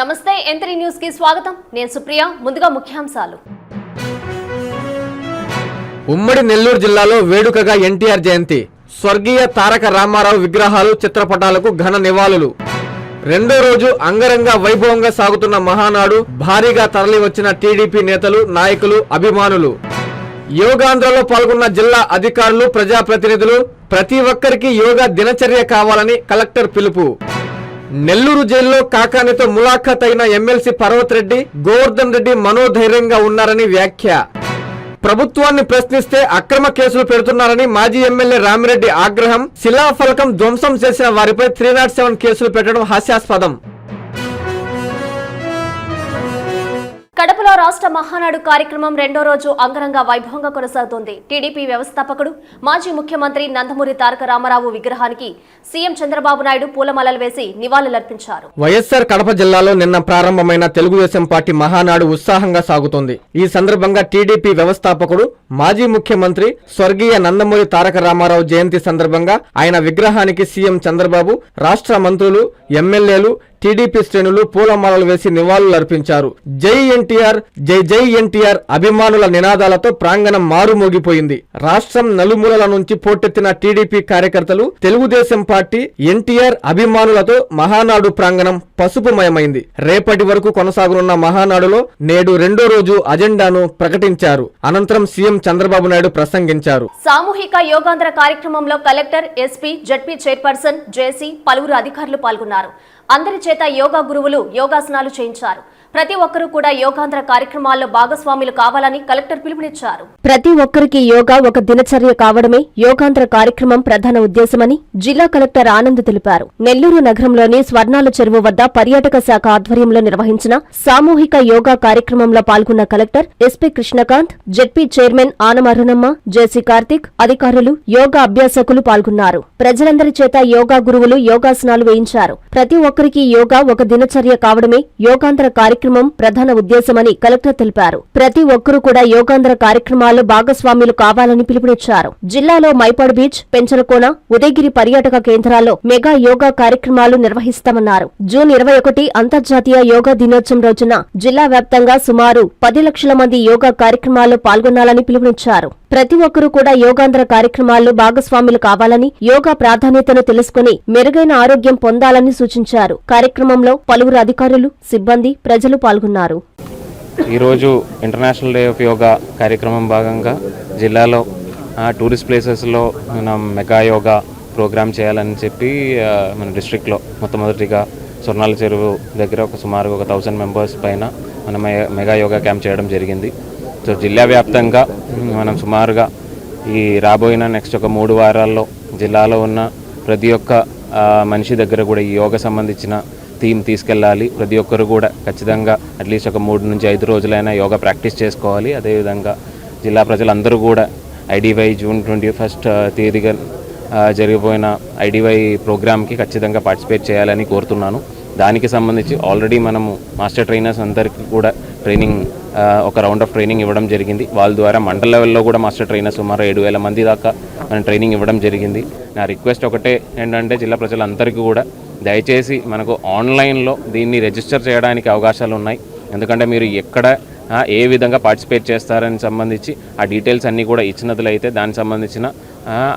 నమస్తే ఎంత్రీ న్యూస్కి స్వాగతం. నేను సుప్రియ ముందుగా ముఖ్యాంశాలు. ఉమ్మడి నెల్లూరు జిల్లాలో వేడుకగా ఎన్టీఆర్ జయంతి. స్వర్గీయ తారక రామారావు విగ్రహాలు చిత్రపటాలకు ఘన నివాళులు. రెండో రోజు అంగరంగ వైభవంగా సాగుతున్న మహానాడు భారీగా తరలివచ్చిన టీడీపీ నేతలు నాయకులు అభిమానులు. యోగాంధ్రలో పాల్గొన్న జిల్లా అధికారులు ప్రజాప్రతినిధులు ప్రతి ఒక్కరికి యోగా దినచర్య కావాలని కలెక్టర్ పిలుపు. నెల్లూరు జైల్లో కాకానితో ములాఖాత్ అయిన ఎమ్మెల్సీ పర్వత్ రెడ్డి గోవర్ధన్ రెడ్డి మనోధైర్యంగా ఉన్నారని వ్యాఖ్య. ప్రభుత్వాన్ని ప్రశ్నిస్తే అక్రమ కేసులు పెడుతున్నారని మాజీ ఎమ్మెల్యే రామిరెడ్డి ఆగ్రహం. శిలాఫలకం ధ్వంసం చేసిన వారిపై త్రీ నాట్ సెవెన్ కేసులు పెట్టడం హాస్యాస్పదం. కడపలో రాష్ట్ర మహానాడు కార్యక్రమం రెండో రోజు అంగరంగ వైభవంగా కొనసాగుతోంది. టీడీపీ వ్యవస్థాపకుడు మాజీ ముఖ్యమంత్రి నందమూరి తారక రామారావు విగ్రహానికి సీఎం చంద్రబాబు నాయుడు పూలమాలలు వేసి నివాళులర్పించారు. వైఎస్ఆర్ కడప జిల్లాలో నిన్న ప్రారంభమైన తెలుగుదేశం పార్టీ మహానాడు ఉత్సాహంగా సాగుతోంది. ఈ సందర్భంగా టీడీపీ వ్యవస్థాపకుడు మాజీ ముఖ్యమంత్రి స్వర్గీయ నందమూరి తారక రామారావు జయంతి సందర్భంగా ఆయన విగ్రహానికి సీఎం చంద్రబాబు రాష్ట్ర మంత్రులు ఎమ్మెల్యేలు టీడీపీ శ్రేణులు పూలమాలలు వేసి నివాళులర్పించారు జై ఎన్టీఆర్ జై జై ఎన్టీఆర్ అభిమానుల నినాదాలతో ప్రాంగణం మారుమోగిపోయింది రాష్ట్రం నలుమూలల నుంచి పోటెత్తిన టీడీపీ కార్యకర్తలు తెలుగుదేశం పార్టీ ఎన్టీఆర్ అభిమానులతో మహానాడు ప్రాంగణం పసుపుమయమైంది. రేపటి వరకు కొనసాగనున్న మహానాడులో నేడు రెండో రోజు అజెండాను ప్రకటించారు. అనంతరం సీఎం చంద్రబాబు నాయుడు ప్రసంగించారు. సామూహిక యోగాంధ్ర కార్యక్రమంలో collector SP ZP chairperson JC పలువురు అధికారులు పాల్గొన్నారు. అందరి చేత యోగా గురువులు యోగాసనాలు చేయించారు. ప్రతి ఒక్కరూ కూడా యోగాంధ్ర కార్యక్రమాల్లో భాగస్వాములు కావాలని కలెక్టర్ పిలుపునిచ్చారు. ప్రతి ఒక్కరికి యోగా ఒక దినచర్య కావడమే యోగాంధ్ర కార్యక్రమం ప్రధాన ఉద్దేశమని జిల్లా కలెక్టర్ ఆనంద్ తెలిపారు. నెల్లూరు నగరంలోని స్వర్ణాల చెరువు వద్ద పర్యాటక శాఖ ఆధ్వర్యంలో నిర్వహించిన సామూహిక యోగా కార్యక్రమంలో పాల్గొన్న collector SP Krishnakant ZP chairman Anamarunamma JC Karthik అధికారులు యోగా అభ్యాసకులు పాల్గొన్నారు. ప్రజలందరి చేత యోగా గురువులు యోగాసనాలు వేయించారు. ప్రతి ఒక్కరికి యోగా ఒక దినచర్య కావడమే యోగాంధ్ర కార్యక్రమం ప్రధాన ఉద్దేశమని కలెక్టర్ తెలిపారు. ప్రతి ఒక్కరూ కూడా యోగాంధ్ర కార్యక్రమాల్లో భాగస్వాములు కావాలని పిలుపునిచ్చారు. జిల్లాలో మైపాడు బీచ్ పెంచలకోన ఉదయగిరి పర్యాటక కేంద్రాల్లో మెగా యోగా కార్యక్రమాలు నిర్వహిస్తామన్నారు. జూన్ ఇరవై ఒకటి అంతర్జాతీయ యోగా దినోత్సవం రోజున జిల్లా వ్యాప్తంగా సుమారు పది లక్షల మంది యోగా కార్యక్రమాల్లో పాల్గొనాలని పిలుపునిచ్చారు. ప్రతి ఒక్కరూ కూడా యోగాంధ్ర కార్యక్రమాల్లో భాగస్వాములు కావాలని యోగా ప్రాధాన్యతను తెలుసుకుని మెరుగైన ఆరోగ్యం పొందాలని సూచించారు. కార్యక్రమంలో పలువురు అధికారులు సిబ్బంది ప్రజలు పాల్గొన్నారు. ఈరోజు ఇంటర్నేషనల్ డే ఆఫ్ యోగా కార్యక్రమం భాగంగా జిల్లాలో టూరిస్ట్ ప్లేసెస్లో మనం మెగా యోగా ప్రోగ్రామ్ చేయాలని చెప్పి మన డిస్ట్రిక్ట్లో మొట్టమొదటిగా స్వర్ణాల చెరువు దగ్గర ఒక సుమారు ఒక థౌసండ్ మెంబర్స్ పైన మనం మెగా యోగా క్యాంప్ చేయడం జరిగింది. సో జిల్లా వ్యాప్తంగా మనం సుమారుగా ఈ రాబోయిన నెక్స్ట్ ఒక మూడు వారాల్లో జిల్లాలో ఉన్న ప్రతి ఒక్క మనిషి దగ్గర కూడా ఈ యోగా సంబంధించిన థీమ్ తీసుకెళ్ళాలి. ప్రతి ఒక్కరు కూడా ఖచ్చితంగా అట్లీస్ట్ ఒక మూడు నుంచి ఐదు రోజులైనా యోగా ప్రాక్టీస్ చేసుకోవాలి. అదేవిధంగా జిల్లా ప్రజలందరూ కూడా ఐడివై జూన్ ట్వంటీ ఫస్ట్ తేదీగా జరిగిపోయిన ఐడివై ప్రోగ్రామ్కి ఖచ్చితంగా పార్టిసిపేట్ చేయాలని కోరుతున్నాను. దానికి సంబంధించి ఆల్రెడీ మనము మాస్టర్ ట్రైనర్స్ అందరికీ కూడా ట్రైనింగ్ ఒక రౌండ్ ఆఫ్ ట్రైనింగ్ ఇవ్వడం జరిగింది. వాళ్ళ ద్వారా మండల లెవెల్లో కూడా మాస్టర్ ట్రైనర్స్ సుమారు ఏడు వేల మంది దాకా మనం ట్రైనింగ్ ఇవ్వడం జరిగింది. నా రిక్వెస్ట్ ఒకటే ఏంటంటే జిల్లా ప్రజలందరికీ కూడా దయచేసి మనకు ఆన్లైన్లో దీన్ని రిజిస్టర్ చేయడానికి అవకాశాలు ఉన్నాయి. ఎందుకంటే మీరు ఎక్కడ ఏ విధంగా పార్టిసిపేట్ చేస్తారని సంబంధించి ఆ డీటెయిల్స్ అన్నీ కూడా ఇచ్చినట్లయితే దానికి సంబంధించిన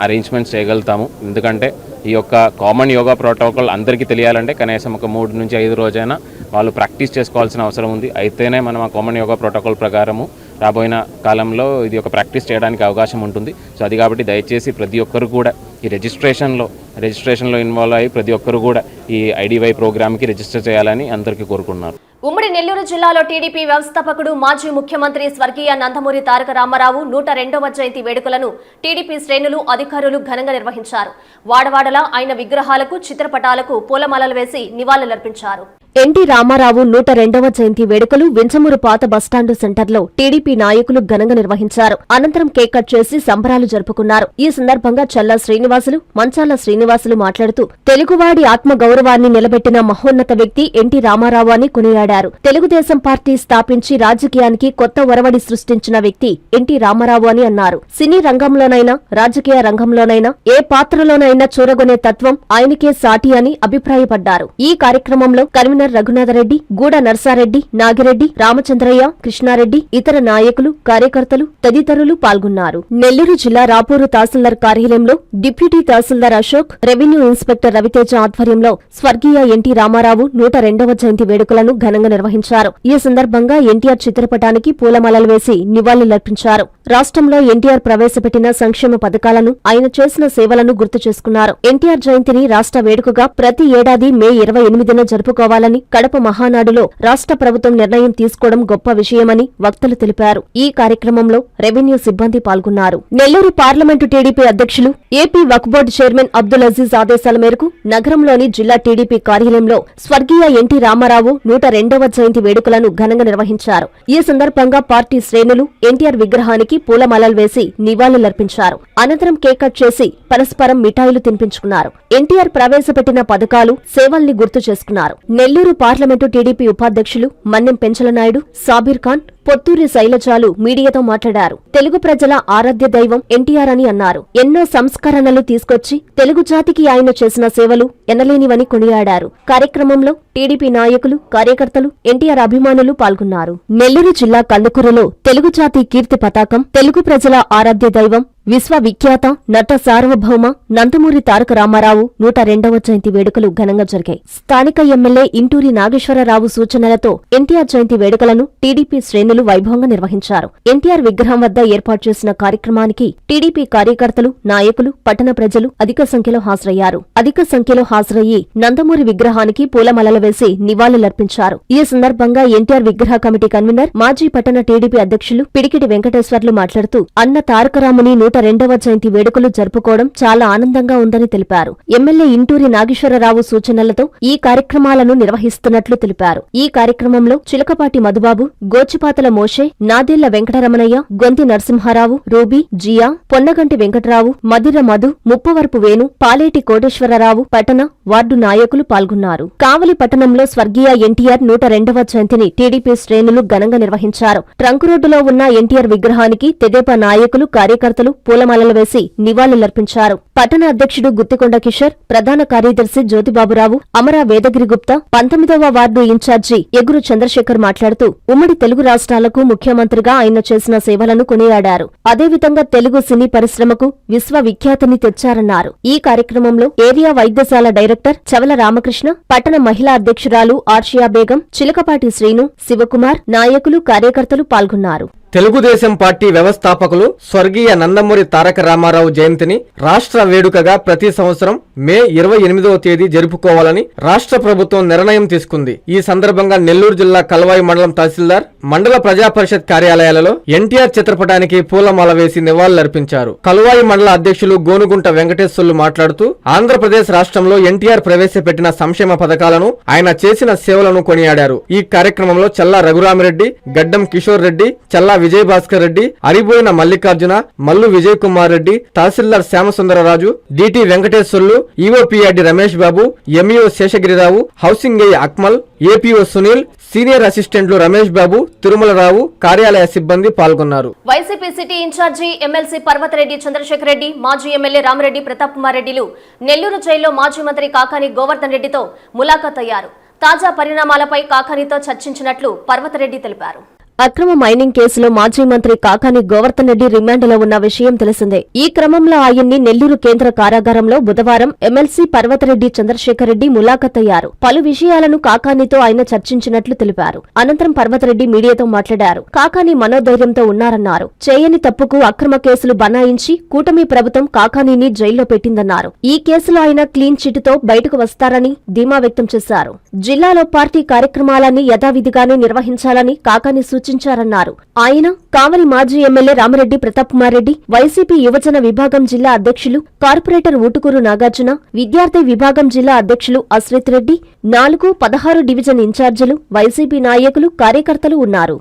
అరేంజ్మెంట్స్ చేయగలుగుతాము. ఎందుకంటే ఈ యొక్క కామన్ యోగా ప్రోటోకాల్ అందరికీ తెలియాలంటే కనీసం ఒక మూడు నుంచి ఐదు రోజైనా వాళ్ళు ప్రాక్టీస్ చేసుకోవాల్సిన అవసరం ఉంది. అయితేనే మనం ఆ కామన్ యోగా ప్రోటోకాల్ ప్రకారము రాబోయిన కాలంలో ఇది ఒక ప్రాక్టీస్ చేయడానికి అవకాశం ఉంటుంది. సో అది కాబట్టి దయచేసి ప్రతి ఒక్కరు కూడా ఈ రిజిస్ట్రేషన్లో రిజిస్ట్రేషన్లో ఇన్వాల్వ్ అయ్యి ప్రతి ఒక్కరు కూడా ఈ ఐడివై ప్రోగ్రామ్కి రిజిస్టర్ చేయాలని అందరికీ కోరుకున్నారు ఉమ్మడి నెల్లూరు జిల్లాలో టీడీపీ వ్యవస్థాపకుడు మాజీ ముఖ్యమంత్రి స్వర్గీయ నందమూరి తారక రామారావు నూట రెండవ జయంతి వేడుకలను టీడీపీ శ్రేణులు అధికారులు ఘనంగా నిర్వహించారు. వాడవాడలా ఆయన విగ్రహాలకు చిత్రపటాలకు పూలమాలలు వేసి నివాళులర్పించారు. ఎన్టీ రామారావు నూట రెండవ జయంతి వేడుకలు వింజమూరు పాత బస్టాండు సెంటర్లో టీడీపీ నాయకులు ఘనంగా నిర్వహించారు. అనంతరం కేక్ కట్ చేసి సంబరాలు జరుపుకున్నారు. ఈ సందర్భంగా చల్లా శ్రీనివాసులు మంచాల శ్రీనివాసులు మాట్లాడుతూ తెలుగువాడి ఆత్మ గౌరవాన్ని నిలబెట్టిన మహోన్నత వ్యక్తి ఎన్టీ రామారావు అని కొనియాడారు. తెలుగుదేశం పార్టీ స్థాపించి రాజకీయానికి కొత్త ఒరవడి సృష్టించిన వ్యక్తి ఎన్టీ రామారావు అని అన్నారు. సినీ రంగంలోనైనా రాజకీయ రంగంలోనైనా ఏ పాత్రలోనైనా చూరగొనే తత్వం ఆయనకే సాటి అని అభిప్రాయపడ్డారు. ఈ కార్యక్రమంలో కరీంనగర్ గవర్నర్ రఘునాథరెడ్డి గూడ నర్సారెడ్డి నాగిరెడ్డి రామచంద్రయ్య కృష్ణారెడ్డి ఇతర నాయకులు కార్యకర్తలు తదితరులు పాల్గొన్నారు. నెల్లూరు జిల్లా రాపూరు తహసీల్దార్ కార్యాలయంలో deputy tahsildar Ashok revenue inspector Raviteja ఆధ్వర్యంలో స్వర్గీయ ఎన్టీ రామారావు నూట రెండవ జయంతి వేడుకలను ఘనంగా నిర్వహించారు. ఈ సందర్భంగా ఎన్టీఆర్ చిత్రపటానికి పూలమాలలు వేసి నివాళులర్పించారు. రాష్ట్రంలో ఎన్టీఆర్ ప్రవేశపెట్టిన సంక్షేమ పథకాలను ఆయన చేసిన సేవలను గుర్తు చేసుకున్నారు. ఎన్టీఆర్ జయంతిని రాష్ట్ర వేడుకగా ప్రతి ఏడాది మే ఇరవై ఎనిమిదిన జరుపుకోవాలని కడప మహానాడులో రాష్ట్ర ప్రభుత్వం నిర్ణయం తీసుకోవడం గొప్ప విషయమని వక్తలు తెలిపారు. ఈ కార్యక్రమంలో రెవెన్యూ సిబ్బంది పాల్గొన్నారు. నెల్లూరు పార్లమెంటు టీడీపీ అధ్యక్షులు AP Waqf board chairman Abdul Aziz ఆదేశాల మేరకు నగరంలోని జిల్లా టీడీపీ కార్యాలయంలో స్వర్గీయ ఎన్టీ రామారావు నూట రెండవ జయంతి వేడుకలను ఘనంగా నిర్వహించారు. ఈ సందర్భంగా పార్టీ శ్రేణులు ఎన్టీఆర్ విగ్రహానికి పూలమాలలు వేసి నివాళులర్పించారు. అనంతరం కేక్ కట్ చేసి పరస్పరం మిఠాయిలు తినిపించుకున్నారు. ఎన్టీఆర్ ప్రవేశపెట్టిన పథకాలు సేవల్ని గుర్తు చేసుకున్నారు. నెల్లూరు పార్లమెంటు టీడీపీ ఉపాధ్యక్షులు మన్నెం పెంచలనాయుడు సాబీర్ ఖాన్ పొత్తూరి శైలజాలు మీడియాతో మాట్లాడారు. తెలుగు ప్రజల ఆరాధ్య దైవం ఎన్టీఆర్ అని అన్నారు. ఎన్నో సంస్కరణలు తీసుకొచ్చి తెలుగు జాతికి ఆయన చేసిన సేవలు ఎనలేనివని కొనియాడారు. కార్యక్రమంలో టీడీపీ నాయకులు కార్యకర్తలు ఎన్టీఆర్ అభిమానులు పాల్గొన్నారు. నెల్లూరు జిల్లా కందుకూరులో తెలుగు జాతి కీర్తి పతాకం తెలుగు ప్రజల ఆరాధ్య దైవం విశ్వవిఖ్యాత నట సార్వభౌమ నందమూరి తారక రామారావు నూట రెండవ జయంతి వేడుకలు ఘనంగా జరిగాయి. స్థానిక ఎమ్మెల్యే ఇంటూరి నాగేశ్వరరావు సూచనలతో ఎన్టీఆర్ జయంతి వేడుకలను టీడీపీ శ్రేణులు వైభవంగా నిర్వహించారు. ఎన్టీఆర్ విగ్రహం వద్ద ఏర్పాటు చేసిన కార్యక్రమానికి టీడీపీ కార్యకర్తలు నాయకులు పట్టణ ప్రజలు అధిక సంఖ్యలో హాజరయ్యారు. అధిక సంఖ్యలో హాజరయ్యి నందమూరి విగ్రహానికి పూలమలలు వేసి నివాళులర్పించారు. ఈ సందర్భంగా ఎన్టీఆర్ విగ్రహ కమిటీ కన్వీనర్ మాజీ పట్టణ టీడీపీ అధ్యక్షులు పిడికిటి వెంకటేశ్వర్లు మాట్లాడుతూ అన్న తారకరాముని నూట రెండవ జయంతి వేడుకలు జరుపుకోవడం చాలా ఆనందంగా ఉందని తెలిపారు. ఎమ్మెల్యే ఇంటూరి నాగేశ్వరరావు సూచనలతో ఈ కార్యక్రమాలను నిర్వహిస్తున్నట్లు తెలిపారు. ఈ కార్యక్రమంలో చిలకపాటి మధుబాబు గోచిపాతల మోషే నాదేళ్ళ వెంకటరమణయ్య గొంతి నరసింహారావు రూబీ జియా పొన్నగంటి వెంకటరావు మదిర మధు ముప్పవరపు వేణు పాలేటి కోటేశ్వరరావు పట్టణ వార్డు నాయకులు పాల్గొన్నారు. కావలి పట్టణంలో స్వర్గీయ ఎన్టీఆర్ నూట రెండవ జయంతిని టీడీపీ శ్రేణులు ఘనంగా నిర్వహించారు. ట్రంక్ రోడ్డులో ఉన్న ఎన్టీఆర్ విగ్రహానికి తెదేపా నాయకులు కార్యకర్తలు పూలమాలలు వేసి నివాళులర్పించారు. పట్టణ అధ్యక్షుడు గుత్తికొండ కిషోర్ ప్రధాన కార్యదర్శి జ్యోతిబాబురావు అమరా వేదగిరి గుప్తా పంతొమ్మిదవ వార్డు ఇన్ఛార్జి ఎగురు చంద్రశేఖర్ మాట్లాడుతూ ఉమ్మడి తెలుగు రాష్ట్రాలకు ముఖ్యమంత్రిగా ఆయన చేసిన సేవలను కొనియాడారు. అదేవిధంగా తెలుగు సినీ పరిశ్రమకు విశ్వవిఖ్యాతిని తెచ్చారన్నారు. ఈ కార్యక్రమంలో ఏరియా వైద్యశాల డైరెక్టర్ చవల రామకృష్ణ పట్టణ మహిళా అధ్యక్షురాలు ఆర్షియా బేగం చిలకపాటి శ్రీను శివకుమార్ నాయకులు కార్యకర్తలు పాల్గొన్నారు. తెలుగుదేశం పార్టీ వ్యవస్థాపకులు స్వర్గీయ నందమూరి తారక రామారావు జయంతిని రాష్ట్ర వేడుకగా ప్రతి సంవత్సరం మే ఇరవై ఎనిమిదవ తేదీ జరుపుకోవాలని రాష్ట్ర ప్రభుత్వం నిర్ణయం తీసుకుంది. ఈ సందర్భంగా నెల్లూరు జిల్లా కల్వాయి మండలం తహసీల్దార్ మండల ప్రజా పరిషత్ కార్యాలయాలలో ఎన్టీఆర్ చిత్రపటానికి పూలమాల వేసి నివాళులర్పించారు. కల్వాయి మండల అధ్యక్షులు గోనుగుంట వెంకటేశ్వర్లు మాట్లాడుతూ ఆంధ్రప్రదేశ్ రాష్ట్రంలో ఎన్టీఆర్ ప్రవేశపెట్టిన సంక్షేమ పథకాలను ఆయన చేసిన సేవలను కొనియాడారు. ఈ కార్యక్రమంలో Challa Raghuramireddy Gaddam Kishore Reddy Challa Vijay Bhaskar Reddy Ariboina Mallikarjuna Mallu Vijay Kumar Reddy tahsildar Shyamasundararaju DT Venkateswarlu EOPRD Ramesh Babu MEO Seshagirirao housing A Akmal APO Sunil senior అసిస్టెంట్లు రమేష్ బాబు తిరుమలరావు కార్యాలయ సిబ్బంది పాల్గొన్నారు. YCP city incharge MLC Parvathareddy Chandrasekhar Reddy మాజీ MLA Ramareddy Pratap Kumar రెడ్డిలు నెల్లూరు జైల్లో మాజీ మంత్రి కాకాని గోవర్ధన్ రెడ్డితో ములాఖాత్ అయ్యారు తాజా పరిణామాలపై కాకానితో చర్చించినట్లు పర్వతరెడ్డి తెలిపారు. అక్రమ మైనింగ్ కేసులో మాజీ మంత్రి కాకాని గోవర్ధన్ రెడ్డి రిమాండ్లో ఉన్న విషయం తెలిసిందే. ఈ క్రమంలో ఆయన్ని నెల్లూరు కేంద్ర కారాగారంలో బుధవారం ఎమ్మెల్సీ పర్వతరెడ్డి చంద్రశేఖర్ రెడ్డి ములాఖతయ్యారు. పలు విషయాలను కాకానితో ఆయన చర్చించినట్లు తెలిపారు. అనంతరం పర్వతరెడ్డి మీడియాతో మాట్లాడారు. కాకాని మనోధైర్యంతో ఉన్నారన్నారు. చేయని తప్పుకు అక్రమ కేసులు బనాయించి కూటమి ప్రభుత్వం కాకానీని జైల్లో పెట్టిందన్నారు. ఈ కేసులో ఆయన క్లీన్ చిట్తో బయటకు వస్తారని ధీమా వ్యక్తం చేశారు. జిల్లాలో పార్టీ కార్యక్రమాలన్నీ యథావిధిగానే నిర్వహించాలని కాకాని సూచించారన్నారు ఆయన కావలి మాజీ ఎమ్మెల్యే రామరెడ్డి ప్రతాప్ కుమార్ రెడ్డి వైసీపీ యువజన విభాగం జిల్లా అధ్యక్షులు కార్పొరేటర్ ఊటుకూరు నాగార్జున విద్యార్థి విభాగం జిల్లా అధ్యక్షులు అశ్రిత్ రెడ్డి నాలుగు పదహారు డివిజన్ ఇన్ఛార్జీలు వైసీపీ నాయకులు కార్యకర్తలు ఉన్నారు.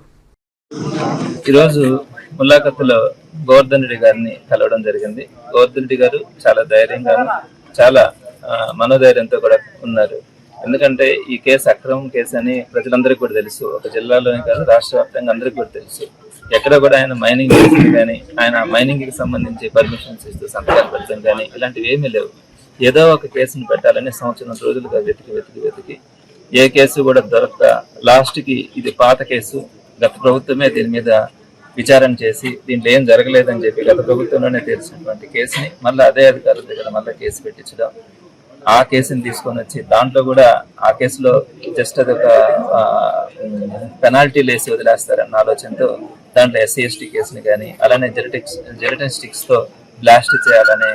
ఈరోజు ములాఖత్తులో గోవర్ధన్ రెడ్డి గారిని కలవడం జరిగింది. గోవర్ధన్ రెడ్డి గారు చాలా ధైర్యంగా చాలా మనోధైర్యంతో కూడా ఉన్నారు. ఎందుకంటే ఈ కేసు అక్రమం కేసు అని ప్రజలందరికీ కూడా తెలుసు. ఒక జిల్లాలోనే కాదు రాష్ట్ర వ్యాప్తంగా అందరికీ కూడా తెలుసు. ఎక్కడ కూడా ఆయన మైనింగ్ చేసింది కానీ ఆయన మైనింగ్కి సంబంధించి పర్మిషన్స్ ఇస్తూ సంతకాలు పెట్టడం కానీ ఇలాంటివి ఏమీ లేవు. ఏదో ఒక కేసును పెట్టాలని సంవత్సరం రోజులుగా వెతికి వెతికి వెతికి ఏ కేసు కూడా దొరక్క లాస్ట్కి ఇది పాత కేసు. గత ప్రభుత్వమే దీని మీద విచారణ చేసి దీంట్లో ఏం జరగలేదని చెప్పి గత ప్రభుత్వంలోనే తెలిసినటువంటి కేసుని మళ్ళీ అదే అధికారుల దగ్గర మళ్ళీ కేసు పెట్టించడం ఆ కేసుని తీసుకొని వచ్చి దాంట్లో కూడా ఆ కేసులో జస్ట్ అదొక పెనాల్టీ లేసి వదిలేస్తారన్న ఆలోచనతో దాంట్లో ఎస్సీ ఎస్టీ కేసుని కానీ అలానే జెనటిక్స్ జెనటిక్ స్టిక్స్తో బ్లాస్ట్ చేయాలనే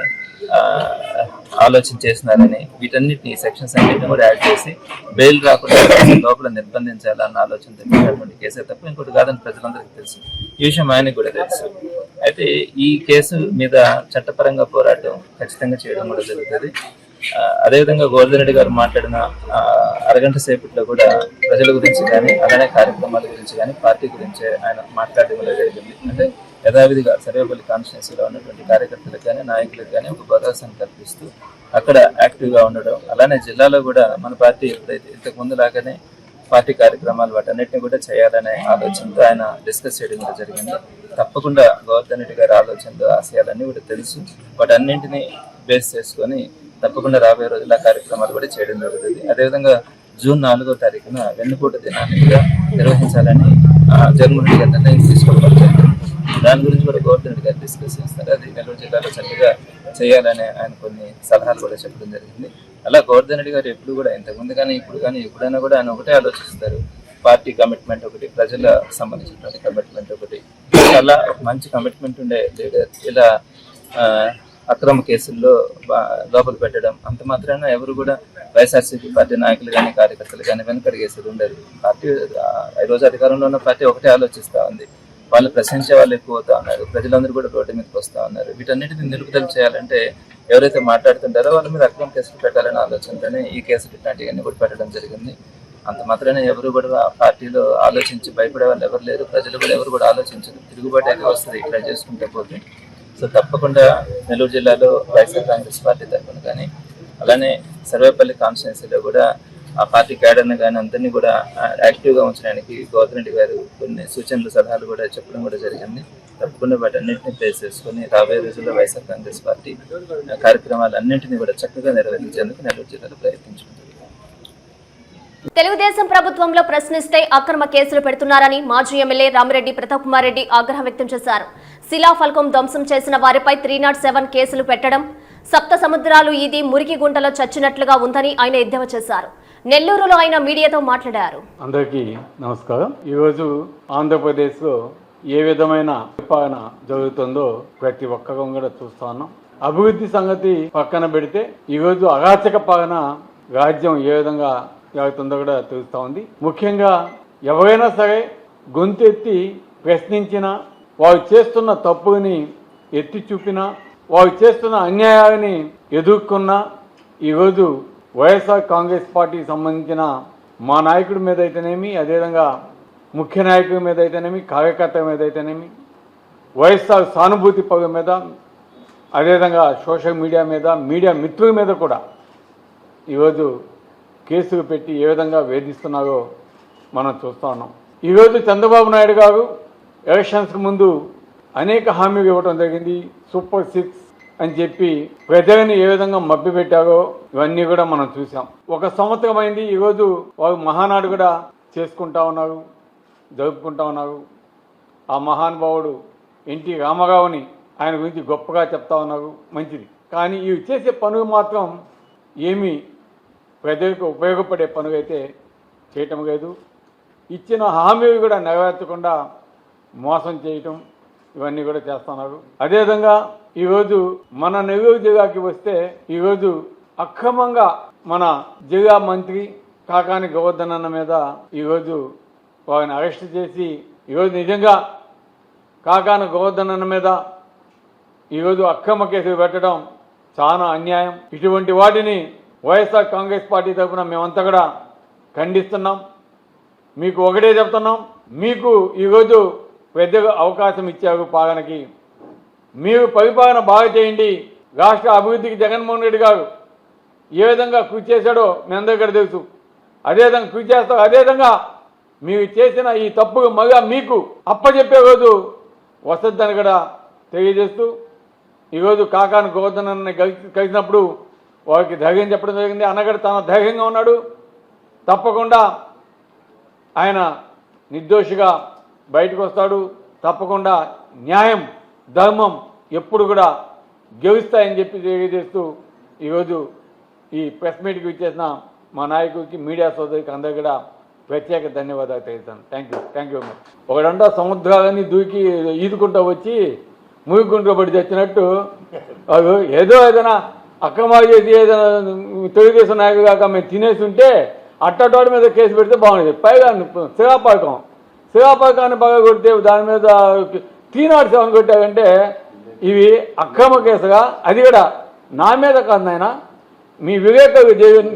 ఆలోచన చేసినారని వీటన్నిటిని సెక్షన్స్ అన్నింటిని కూడా యాడ్ చేసి బెయిల్ రాకుండా లోపల నిర్బంధించాలన్న ఆలోచనతో తెలిసినటువంటి కేసే తప్ప ఇంకోటి కాదని ప్రజలందరికీ తెలుసు. ఈ విషయం ఆయనకు కూడా తెలుసు. అయితే ఈ కేసు మీద చట్టపరంగా పోరాటం ఖచ్చితంగా చేయడం కూడా జరుగుతుంది. అదేవిధంగా గోవర్ధన్ రెడ్డి గారు మాట్లాడిన అరగంట సేపట్లో కూడా ప్రజల గురించి కానీ అలానే కార్యక్రమాల గురించి కానీ పార్టీ గురించి ఆయన మాట్లాడడం జరిగింది. అంటే యథావిధిగా సర్వేపల్లి కాన్స్టిట్యున్సీలో ఉన్నటువంటి కార్యకర్తలకు కానీ నాయకులకు కానీ ఒక భరోసాను కల్పిస్తూ అక్కడ యాక్టివ్గా ఉండడం అలానే జిల్లాలో కూడా మన పార్టీ ఎప్పుడైతే ఇంతకు ముందు లాగానే పార్టీ కార్యక్రమాలు వాటన్నిటిని కూడా చేయాలనే ఆలోచనతో ఆయన డిస్కస్ చేయడం కూడా జరిగింది. తప్పకుండా గోవర్ధన్ రెడ్డి గారి ఆలోచనలు ఆశయాలన్నీ కూడా తెలుసు. వాటన్నింటినీ బేస్ చేసుకొని తప్పకుండా రాబోయే రోజుల కార్యక్రమాలు కూడా చేయడం జరుగుతుంది. అదేవిధంగా జూన్ నాలుగో తారీఖున వెన్నుపూట దినాన్ని కూడా నిర్వహించాలని జగన్మోహన్ రెడ్డి గారు నిర్ణయం తీసుకోవడం దాని గురించి కూడా గవర్నమెంట్ గారు డిస్కస్ చేస్తారు. అది నెల్లూరు జిల్లాలో చక్కగా చేయాలని ఆయన కొన్ని సలహాలు కూడా చెప్పడం జరిగింది. అలా గోవర్ధన్ రెడ్డి గారు ఎప్పుడు కూడా ఇంతకుముందు కానీ ఇప్పుడు కానీ ఎప్పుడైనా కూడా ఆయన ఒకటే ఆలోచిస్తారు. పార్టీ కమిట్మెంట్ ఒకటి ప్రజల సంబంధించినటువంటి కమిట్మెంట్ ఒకటి. అలా మంచి కమిట్మెంట్ ఉండే లీడర్ ఇలా అక్రమ కేసుల్లో లోపలి లోపల పెట్టడం అంత మాత్రాన ఎవరు కూడా వైఎస్ఆర్సీపీ పార్టీ నాయకులు కానీ కార్యకర్తలు కానీ వెనకడిగేసేది ఉండదు. పార్టీ ఈరోజు ఈ రోజు అధికారంలో ఉన్న పార్టీ ఒకటే ఆలోచిస్తూ ఉంది. వాళ్ళు ప్రశ్నించే వాళ్ళు ఎక్కువ అవుతా ఉన్నారు. ప్రజలందరూ కూడా రోడ్డు మీదకి వస్తూ ఉన్నారు. వీటన్నిటిని నిలుపుదల చేయాలంటే ఎవరైతే మాట్లాడుతుంటారో వాళ్ళ మీద అక్రమ కేసులు పెట్టాలనే ఆలోచనతోనే ఈ కేసులు ఇట్లాంటివన్నీ కూడా పెట్టడం జరిగింది. అంత మాత్రమే ఎవరు కూడా పార్టీలో ఆలోచించి భయపడే వాళ్ళు ఎవరు లేరు. ప్రజలు కూడా ఎవరు కూడా ఆలోచించరు. తిరుగుబాటు అయితే వస్తుంది. ఇట్లా చేసుకుంటే పోతే. సో తప్పకుండా నెల్లూరు జిల్లాలో వైఎస్ఆర్ కాంగ్రెస్ పార్టీ తరఫున కానీ అలానే సర్వేపల్లి కాన్స్టిట్యున్సీలో కూడా ఆ పార్టీ క్యాడర్ని కానీ అందరినీ కూడా యాక్టివ్గా ఉంచడానికి గౌతమ్ రెడ్డి గారు కొన్ని సూచనలు సలహాలు కూడా చెప్పడం కూడా జరిగింది. తప్పకుండా వాటన్నింటినీ ప్లేస్ చేసుకుని రాబోయే రోజుల్లో వైఎస్ఆర్ కాంగ్రెస్ పార్టీ కార్యక్రమాలన్నింటినీ కూడా చక్కగా నిర్వహించేందుకు నెల్లూరు జిల్లాలో ప్రయత్నించుకుంటుంది తెలుగుదేశం ప్రభుత్వంలో ప్రశ్నిస్తే అక్రమ కేసులు పెడుతున్నారని మాజీ ఎమ్మెల్యే రామిరెడ్డి ప్రతాప్ కుమార్ రెడ్డి ఆగ్రహం వ్యక్తం చేశారు. శిలాఫలకం ధ్వంసం చేసిన వారిపై త్రీ నాట్ సెవెన్ కేసులు పెట్టడం సప్త సముద్రాలు ఇది మురికి గుంటలో చచ్చినట్లుగా ఉందని ఆయన ఎద్దేవా చేశారు. నెల్లూరులో ఆయన మీడియాతో మాట్లాడారు. అందరికీ నమస్కారం. ఈరోజు ఆంధ్రప్రదేశ్లో ఏ విధమైన పరిపాలన జరుగుతుందో ప్రతి ఒక్కరం కూడా చూస్తా ఉన్నాం. అభివృద్ధి సంగతి పక్కన పెడితే ఈరోజు అరాచక పాలన రాజ్యం ఏ విధంగా జరుగుతుందో కూడా తెలుస్తూ ఉంది. ముఖ్యంగా ఎవరైనా సరే గొంతెత్తి ప్రశ్నించిన వారు చేస్తున్న తప్పుని ఎత్తి చూపినా వారు చేస్తున్న అన్యాయాన్ని ఎదుర్కొన్నా ఈరోజు వైఎస్ఆర్ కాంగ్రెస్ పార్టీకి సంబంధించిన మా నాయకుడి మీద అయితేనేమి అదేవిధంగా ముఖ్య నాయకుడి మీద అయితేనేమి కార్యకర్త మీద అయితేనేమి వైఎస్ఆర్ సానుభూతి పగ మీద అదేవిధంగా సోషల్ మీడియా మీద మీడియా మిత్రుల మీద కూడా ఈరోజు కేసులు పెట్టి ఏ విధంగా వేధిస్తున్నారో మనం చూస్తూ ఉన్నాం. ఈరోజు చంద్రబాబు నాయుడు గారు ఎలక్షన్స్కి ముందు అనేక హామీలు ఇవ్వడం జరిగింది. సూపర్ సిక్స్ అని చెప్పి ప్రజలని ఏ విధంగా మభ్యపెట్టారో ఇవన్నీ కూడా మనం చూసాం ఒక సంవత్సరం అయింది. ఈరోజు వారు మహానాడు కూడా చేసుకుంటా ఉన్నారు జరుపుకుంటా ఉన్నారు. ఆ మహానుభావుడు ఎన్టీ రామారావుని ఆయన గురించి గొప్పగా చెప్తా ఉన్నారు. మంచిది. కానీ ఇవి చేసే పనులు మాత్రం ఏమీ ప్రజలకు ఉపయోగపడే పనులైతే చేయటం లేదు. ఇచ్చిన హామీలు కూడా నెరవేర్చకుండా మోసం చేయటం ఇవన్నీ కూడా చేస్తున్నారు. అదేవిధంగా ఈరోజు మన నెల్లూరు జిల్లాకి వస్తే ఈరోజు అక్రమంగా మన జిల్లా మంత్రి కాకాని గోవర్ధన్ అన్న మీద ఈరోజు వారిని అరెస్ట్ చేసి ఈరోజు నిజంగా కాకాని గోవర్ధన్ అన్న మీద ఈరోజు అక్రమ కేసులు పెట్టడం చాలా అన్యాయం. ఇటువంటి వాటిని వైఎస్ఆర్ కాంగ్రెస్ పార్టీ తరఫున మేమంతా కూడా ఖండిస్తున్నాం. మీకు ఒకటే చెప్తున్నాం. మీకు ఈరోజు పెద్దగా అవకాశం ఇచ్చారు పాలనకి. మీరు పరిపాలన బాగా చేయండి. రాష్ట్ర అభివృద్ధికి జగన్మోహన్ రెడ్డి గారు ఏ విధంగా కృషి చేశాడో మీ అందరికీ తెలుసు. అదేవిధంగా కృషి చేస్తారు. అదేవిధంగా మీరు చేసిన ఈ తప్పు మళ్ళా మీకు అప్పచెప్పే రోజు వస్తుందని కూడా తెలియజేస్తూ ఈరోజు కాకాను గోవర్ధనని కలిసి కలిసినప్పుడు వారికి ధైర్యం చెప్పడం జరిగింది. అన్నగడ తన ధైర్యంగా ఉన్నాడు. తప్పకుండా ఆయన నిర్దోషిగా బయటకు వస్తాడు. తప్పకుండా న్యాయం ధర్మం ఎప్పుడు కూడా గెలుస్తాయని చెప్పి తెలియజేస్తూ ఈరోజు ఈ ప్రెస్ మీట్కి ఇచ్చేసిన మా నాయకుడికి మీడియా సోదరికి అందరు కూడా ప్రత్యేక ధన్యవాదాలు తెలుస్తాను thank you thank you much ఒకడంతా సముద్రాలన్నీ దూకి ఈదుకుంటూ వచ్చి ముగికుంటూ పడి తెచ్చినట్టు అవి ఏదో ఏదైనా అక్రమాలు చేసి ఏదైనా తెలుగుదేశం నాయకుడు కాక మేము తినేసి ఉంటే అట్టటోడి మీద కేసు పెడితే బాగుండేది. పైగా శిలాపథకం శిలాపథకాన్ని బాగా కొడితే దాని మీద తీనాడు సెవెన్ కొట్టారంటే ఇవి అక్రమ కేసుగా అది కూడా నా మీద కాదు నాయన. మీ వివేక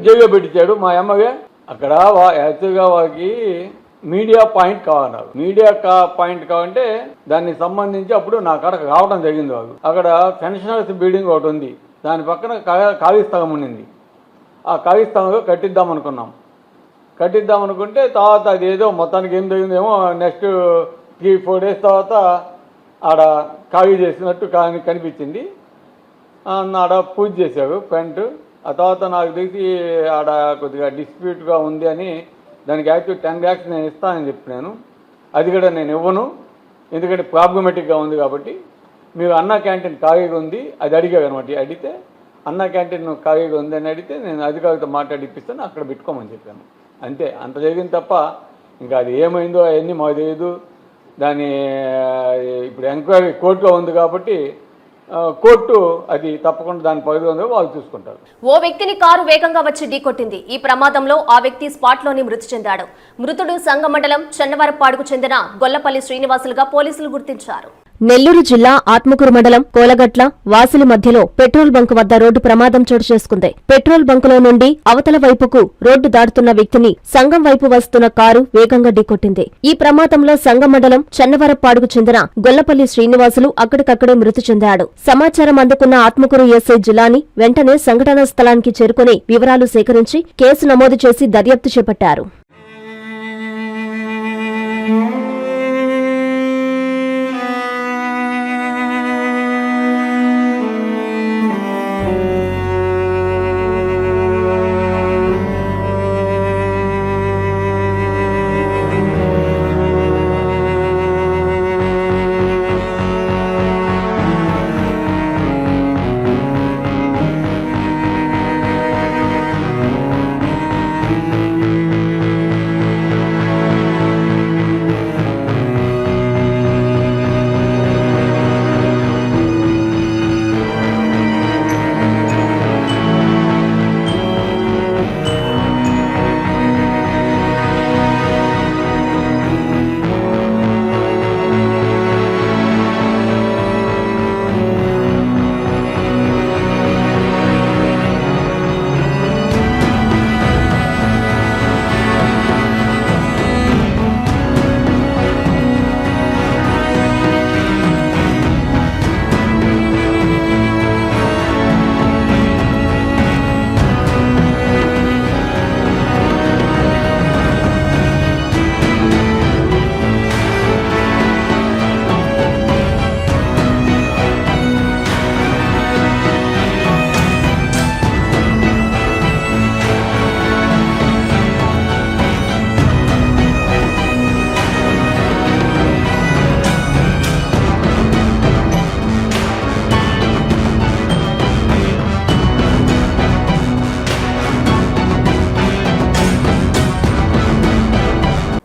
జైల్లో పెట్టించాడు మా అమ్మగే అక్కడ వా- యాక్చువల్గా వారికి మీడియా పాయింట్ కావాలన్నారు. మీడియా కా పాయింట్ కావాలంటే దానికి సంబంధించి అప్పుడు నా కాడకు రావడం జరిగింది వాళ్ళు. అక్కడ పెన్షనర్స్ బిల్డింగ్ ఒకటి ఉంది. దాని పక్కన కా- ఖాళీ స్థలం ఉండింది. ఆ ఖాళీ స్థలంలో కట్టిద్దాం అనుకున్నాం. కట్టిద్దాం అనుకుంటే తర్వాత అది ఏదో మొత్తానికి ఏం జరిగిందేమో నెక్స్ట్ త్రీ ఫోర్ డేస్ తర్వాత ఆడ ఖాళీ చేసినట్టు కానీ కనిపించింది. ఆడ పూజ చేశారు పెంట్ ఆ తర్వాత నాకు తెలిసి ఆడ కొద్దిగా డిస్ప్యూట్గా ఉంది అని దానికి యాక్చువల్ టెన్ ల్యాక్స్ నేను ఇస్తానని చెప్పినాను. అది కూడా నేను ఇవ్వను. ఎందుకంటే ప్రాబ్లమెటిక్గా ఉంది కాబట్టి. మీరు అన్న క్యాంటీన్ ఖాళీగా ఉంది అది అడిగారు అనమాట. అడిగితే అన్న క్యాంటీన్ ఖాళీగా ఉంది అని అడిగితే నేను అధికారితో మాట్లాడిపిస్తాను అక్కడ పెట్టుకోమని చెప్పాను. అంతే అంత జరిగింది తప్ప ఇంకా అది ఏమైందో అవన్నీ మాకు తెలియదు దాని ఇప్పుడు ఎంక్వైరీ కోర్టులో ఉంది కాబట్టి కోర్టు అది తప్పకుండా దాని పరిధిలో వాళ్ళు చూసుకుంటారు. ఓ వ్యక్తిని కారు వేగంగా వచ్చి ఢీకొట్టింది ఈ ప్రమాదంలో ఆ వ్యక్తి స్పాట్లోనే మృతి చెందాడు. మృతుడు సంగమండలం చెన్నవరపాడుకు చెందిన గొల్లపల్లి శ్రీనివాసులుగా పోలీసులు గుర్తించారు. నెల్లూరు జిల్లా ఆత్మకూరు మండలం కోలగట్ల వాసిలి మధ్యలో పెట్రోల్ బంక్ వద్ద రోడ్డు ప్రమాదం చోటు చేసుకుంది. పెట్రోల్ బంకులో నుండి అవతల వైపుకు రోడ్డు దాటుతున్న వ్యక్తిని సంఘం వైపు వస్తున్న కారు వేగంగా ఢీకొట్టింది. ఈ ప్రమాదంలో సంఘం మండలం చెన్నవరపాడుకు చెందిన గొల్లపల్లి శ్రీనివాసులు అక్కడికక్కడే మృతి చెందాడు. సమాచారం అందుకున్న ఆత్మకూరు ఎస్ఐ జిలాని వెంటనే సంఘటనా స్థలానికి చేరుకుని వివరాలు సేకరించి కేసు నమోదు చేసి దర్యాప్తు చేపట్టారు.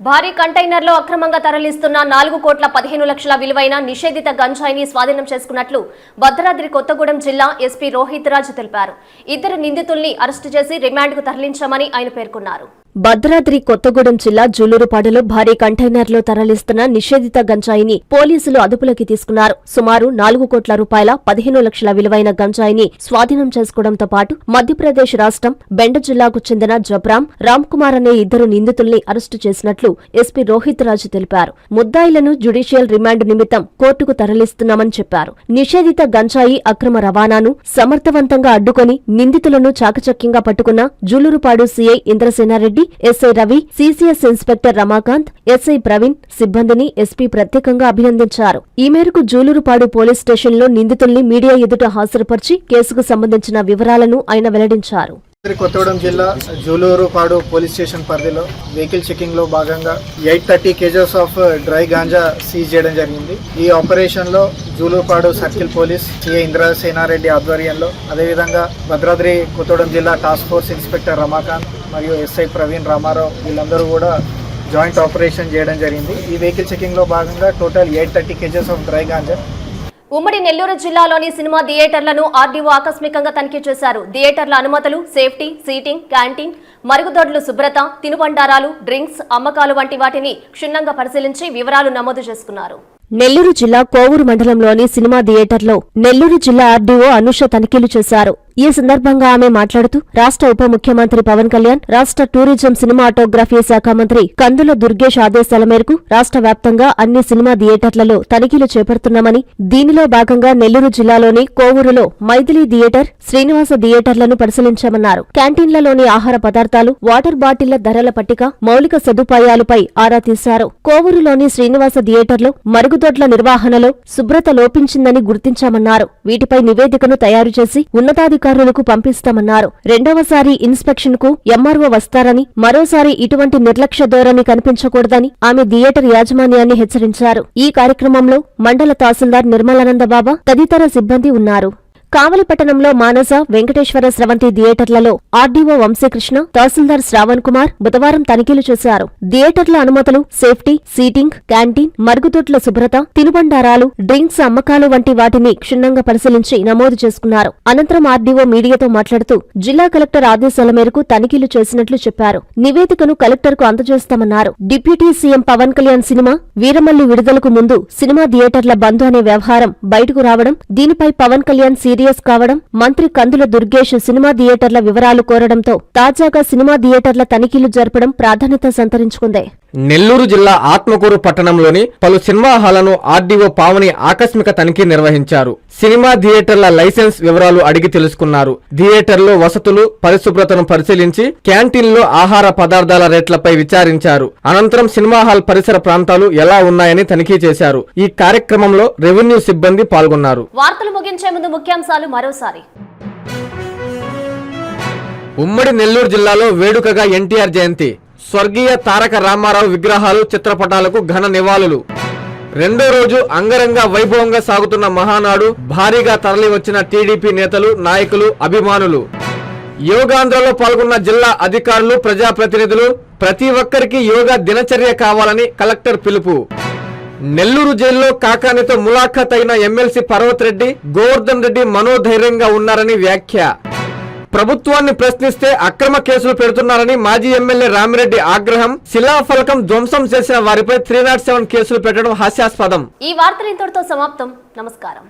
భారీ కంటైనర్లో అక్రమంగా తరలిస్తున్న నాలుగు కోట్ల పదిహేను లక్షల విలువైన నిషేధిత గంజాయిని స్వాధీనం చేసుకున్నట్లు భద్రాద్రి కొత్తగూడెం జిల్లా ఎస్పీ రోహిత్ రాజు తెలిపారు. ఇద్దరు నిందితుల్ని అరెస్టు చేసి రిమాండ్కు తరలించామని ఆయన పేర్కొన్నారు. భద్రాద్రి కొత్తగూడెం జిల్లా జూలూరుపాడులో భారీ కంటైనర్లో తరలిస్తున్న నిషేధిత గంజాయిని పోలీసులు అదుపులోకి తీసుకున్నారు. సుమారు నాలుగు కోట్ల రూపాయల పదిహేను లక్షల విలువైన గంజాయిని స్వాధీనం చేసుకోవడంతో పాటు మధ్యప్రదేశ్ రాష్ట్రం బెండ జిల్లాకు చెందిన జబ్రాం రామ్ కుమార్ అనే ఇద్దరు నిందితుల్ని అరెస్టు చేసినట్లు ఎస్పీ రోహిత్ రాజు తెలిపారు. ముద్దాయిలను జ్యుడిషియల్ రిమాండ్ నిమిత్తం కోర్టుకు తరలిస్తున్నామని చెప్పారు. నిషేధిత గంజాయి అక్రమ రవాణాను సమర్థవంతంగా అడ్డుకొని నిందితులను చాకచక్యంగా పట్టుకున్న Julurupadu CI Indrasenareddy SI Ravi CCS inspector Ramakant SI Praveen సిబ్బందిని ఎస్పీ ప్రత్యేకంగా అభినందించారు. ఈ మేరకు జూలూరుపాడు పోలీస్ స్టేషన్లో నిందితుల్ని మీడియా ఎదుట హాజరుపరిచి కేసుకు సంబంధించిన వివరాలను ఆయన వెల్లడించారు. కొత్తగూడెం జిల్లా జూలూరుపాడు పోలీస్ స్టేషన్ పరిధిలో వెహికల్ చెకింగ్లో భాగంగా eight thirty kgs of dry ganja seize చేయడం జరిగింది. ఈ ఆపరేషన్లో Julurupadu circle police CI Indrasenareddy ఆధ్వర్యంలో అదేవిధంగా భద్రాద్రి కొత్తగూడెం జిల్లా టాస్క్ ఫోర్స్ ఇన్స్పెక్టర్ రమాకాంత్ మరియు ఎస్ఐ ప్రవీణ్ రామారావు వీళ్ళందరూ కూడా జాయింట్ ఆపరేషన్ చేయడం జరిగింది. ఈ వెహికల్ చెకింగ్లో భాగంగా total eight thirty kgs of dry ganja ఉమ్మడి నెల్లూరు జిల్లాలోని సినిమా థియేటర్లను ఆర్డీఓ ఆకస్మికంగా తనిఖీ చేశారు. థియేటర్ల అనుమతులు సేఫ్టీ సీటింగ్ క్యాంటీన్ మరుగుదొడ్లు శుభ్రత తినుబండారాలు డ్రింక్స్ అమ్మకాలు వంటి వాటిని క్షుణ్ణంగా పరిశీలించి వివరాలు నమోదు చేసుకున్నారు. నెల్లూరు జిల్లా కోవూరు మండలంలోని సినిమా థియేటర్లో నెల్లూరు జిల్లా ఆర్డీఓ అనుష తనిఖీలు చేశారు. ఈ సందర్భంగా ఆమె మాట్లాడుతూ రాష్ట్ర ఉప ముఖ్యమంత్రి పవన్ కళ్యాణ్ రాష్ట్ర టూరిజం సినిమాటోగ్రఫీ శాఖ మంత్రి కందుల దుర్గేష్ ఆదేశాల మేరకు రాష్ట్ర వ్యాప్తంగా అన్ని సినిమా థియేటర్లలో తనిఖీలు చేపడుతున్నామని దీనిలో భాగంగా నెల్లూరు జిల్లాలోని కోవూరులో మైథిలి థియేటర్ శ్రీనివాస థియేటర్లను పరిశీలించామన్నారు. క్యాంటీన్లలోని ఆహార పదార్థాలు వాటర్ బాటిళ్ళ ధరల పట్టిక మౌలిక సదుపాయాలపై ఆరా తీశారు. కోవూరులోని శ్రీనివాస థియేటర్లో మరుగు మరుగుదొడ్ల నిర్వహణలో శుభ్రత లోపించిందని గుర్తించామన్నారు. వీటిపై నివేదికను తయారు చేసి ఉన్నతాధికారులకు పంపిస్తామన్నారు. రెండవసారి ఇన్స్పెక్షన్కు ఎంఆర్ఓ వస్తారని మరోసారి ఇటువంటి నిర్లక్ష్య ధోరణి కనిపించకూడదని ఆమె థియేటర్ యాజమాన్యాన్ని హెచ్చరించారు. ఈ కార్యక్రమంలో మండల తహసీల్దార్ నిర్మలానంద బాబా తదితర సిబ్బంది ఉన్నారు. కావలిపట్టణంలో మానస వెంకటేశ్వర స్రవంతి థియేటర్లలో ఆర్డీఓ వంశీకృష్ణ తహసీల్దార్ శ్రావణ్ కుమార్ బుధవారం తనిఖీలు చేశారు. థియేటర్ల అనుమతులు సేఫ్టీ సీటింగ్ క్యాంటీన్ మరుగుదొడ్ల శుభ్రత తినుబండారాలు డ్రింక్స్ అమ్మకాలు వంటి వాటిని క్షుణ్ణంగా పరిశీలించి నమోదు చేసుకున్నారు. అనంతరం ఆర్డీఓ మీడియాతో మాట్లాడుతూ జిల్లా కలెక్టర్ ఆదేశాల మేరకు తనిఖీలు చేసినట్లు చెప్పారు. నివేదికను కలెక్టర్కు అందజేస్తామన్నారు. Deputy CM Pawan Kalyan cinema Veeramalli విడుదలకు ముందు సినిమా థియేటర్ల బంద్ అనే వ్యవహారం బయటకు రావడం దీనిపై పవన్ కళ్యాణ్ సీరియస్ కావడం మంత్రి కందుల దుర్గేష్ సినిమా థియేటర్ల వివరాలు కోరడంతో తాజాగా సినిమా థియేటర్ల తనిఖీలు జరపడం ప్రాధాన్యత సంతరించుకుంది. నెల్లూరు జిల్లా ఆత్మకూరు పట్టణంలోని పలు సినిమా హాలను ఆర్డీఓ పావని ఆకస్మిక తనిఖీ నిర్వహించారు. సినిమా థియేటర్ల లైసెన్స్ వివరాలు అడిగి తెలుసుకున్నారు. థియేటర్లో వసతులు పరిశుభ్రతను పరిశీలించి క్యాంటీన్లో ఆహార పదార్థాల రేట్లపై విచారించారు. అనంతరం సినిమా హాల్ పరిసర ప్రాంతాలు ఎలా ఉన్నాయని తనిఖీ చేశారు. ఈ కార్యక్రమంలో రెవెన్యూ సిబ్బంది పాల్గొన్నారు. వార్తలు ముగించే ముందు ముఖ్యాంశాలు మరోసారి. ఉమ్మడి నెల్లూరు జిల్లాలో వేడుకగా ఎన్టీఆర్ జయంతి. స్వర్గీయ తారక రామారావు విగ్రహాలు చిత్రపటాలకు ఘన నివాళులు. రెండో రోజు అంగరంగ వైభవంగా సాగుతున్న మహానాడు భారీగా తరలివచ్చిన టీడీపీ నేతలు నాయకులు అభిమానులు. యోగాంధ్రలో పాల్గొన్న జిల్లా అధికారులు ప్రజాప్రతినిధులు ప్రతి ఒక్కరికి యోగా దినచర్య కావాలని కలెక్టర్ పిలుపు. నెల్లూరు జైల్లో కాకానితో ములాఖత్ అయిన ఎమ్మెల్సీ పర్వత్ రెడ్డి గోవర్ధన్ రెడ్డి మనోధైర్యంగా ఉన్నారని వ్యాఖ్య. ప్రభుత్వాన్ని ప్రశ్నిస్తే అక్రమ కేసులు పెడుతున్నారని మాజీ ఎమ్మెల్యే రామిరెడ్డి ఆగ్రహం. శిలాఫలకం ధ్వంసం చేసిన వారిపై త్రీ నాట్ సెవెన్ కేసులు పెట్టడం హాస్యాస్పదం. ఈ వార్తలు ఇంతటితో సమాప్తం. నమస్కారం.